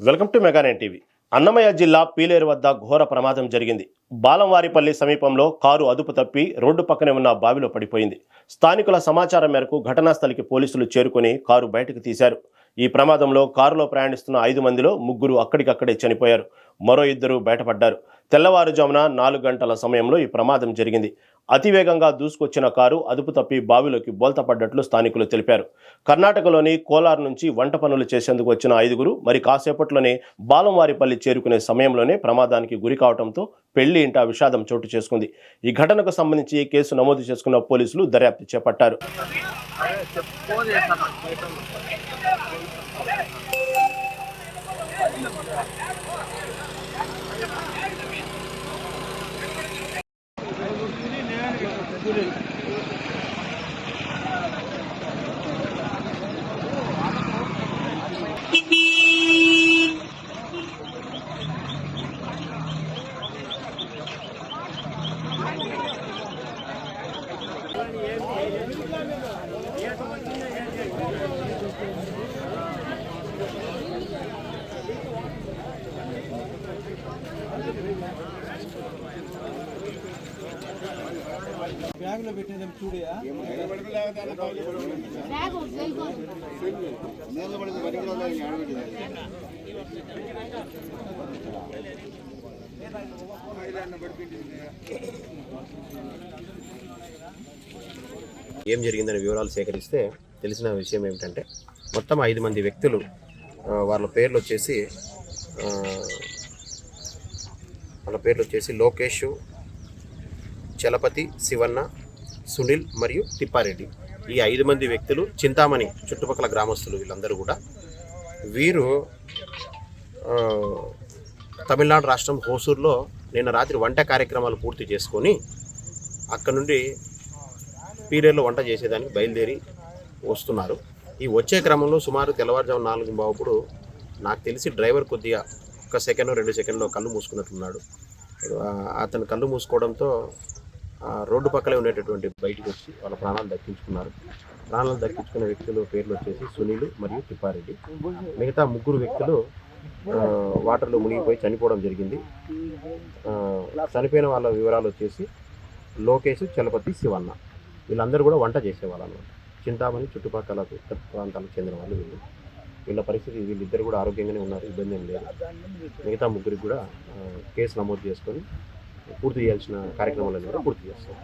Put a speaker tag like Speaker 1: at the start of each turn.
Speaker 1: Welcome to mega nine TV. Annamayya జిల్లా పీలేరు వద్ద ఘోర ప్రమాదం జరిగింది. బాలంవారిపల్లి సమీపంలో కారు అదుపు తప్పి రోడ్డు పక్కనే ఉన్న బావిలో పడిపోయింది. స్థానికుల సమాచారం మేరకు ఘటనా స్థలికి పోలీసులు చేరుకుని కారు బయటకు తీశారు. ఈ ప్రమాదంలో కారులో ప్రయాణిస్తున్న ఐదు మందిలో ముగ్గురు అక్కడికక్కడే చనిపోయారు. మరో ఇద్దరు బయటపడ్డారు. తెల్లవారుజామున నాలుగు గంటల సమయంలో ఈ ప్రమాదం జరిగింది. అతివేగంగా దూసుకొచ్చిన కారు అదుపు తప్పి బావిలోకి బోల్తపడ్డట్లు స్థానికులు తెలిపారు. కర్ణాటకలోని కోలార్ నుంచి వంట పనులు చేసేందుకు వచ్చిన ఐదుగురు మరి కాసేపట్లోనే బాలంవారిపల్లి చేరుకునే సమయంలోనే ప్రమాదానికి గురి కావడంతో పెళ్ళి ఇంట విషాదం చోటు చేసుకుంది. ఈ ఘటనకు సంబంధించి కేసు నమోదు చేసుకున్న పోలీసులు దర్యాప్తు చేపట్టారు.
Speaker 2: బ్యాగ్లో పెట్టినది చూడయా
Speaker 3: ఏం జరిగిందనే వివరాలు సేకరిస్తే తెలిసిన విషయం ఏమిటంటే మొత్తం ఐదు మంది వ్యక్తులు వాళ్ళ పేర్లు వచ్చేసి వాళ్ళ పేర్లు వచ్చేసి లోకేష్ చలపతి శివన్న సునీల్ మరియు తిప్పారెడ్డి. ఈ ఐదు మంది వ్యక్తులు చింతామణి చుట్టుపక్కల గ్రామస్తులు వీళ్ళందరూ కూడా. వీరు తమిళనాడు రాష్ట్రం హోసూర్లో నిన్న రాత్రి వంట కార్యక్రమాలు పూర్తి చేసుకొని అక్కడ నుండి పీరియడ్లో వంట చేసేదానికి బయలుదేరి వస్తున్నారు. ఈ వచ్చే క్రమంలో సుమారు తెల్లవారుజాము నాలుగు బావుప్పుడు నాకు తెలిసి డ్రైవర్ కొద్దిగా ఒక సెకండ్ రెండు సెకండ్లో కళ్ళు మూసుకున్నట్లున్నాడు అతను కళ్ళు మూసుకోవడంతో రోడ్డు పక్కలే ఉండేటటువంటి బయటకు వచ్చి వాళ్ళ ప్రాణాలు దక్కించుకున్నారు. ప్రాణాలు దక్కించుకున్న వ్యక్తులు పేర్లు వచ్చేసి సునీల్ మరియు తిప్పారెడ్డి. మిగతా ముగ్గురు వ్యక్తులు వాటర్లో మునిగిపోయి చనిపోవడం జరిగింది. చనిపోయిన వాళ్ళ వివరాలు వచ్చేసి లోకేష్ చలపతి శివన్న. వీళ్ళందరూ కూడా వంట చేసేవాళ్ళు అనమాట చింతామణి చుట్టుపక్కల ప్రాంతాలకు చెందిన వాళ్ళు వీళ్ళు. వీళ్ళ పరిస్థితి వీళ్ళిద్దరు కూడా ఆరోగ్యంగానే ఉన్నారు ఇబ్బంది ఏం లేదు. మిగతా ముగ్గురికి కూడా కేసు నమోదు చేసుకొని పూర్తి చేయాల్సిన కార్యక్రమాలను కూడా పూర్తి చేస్తాం.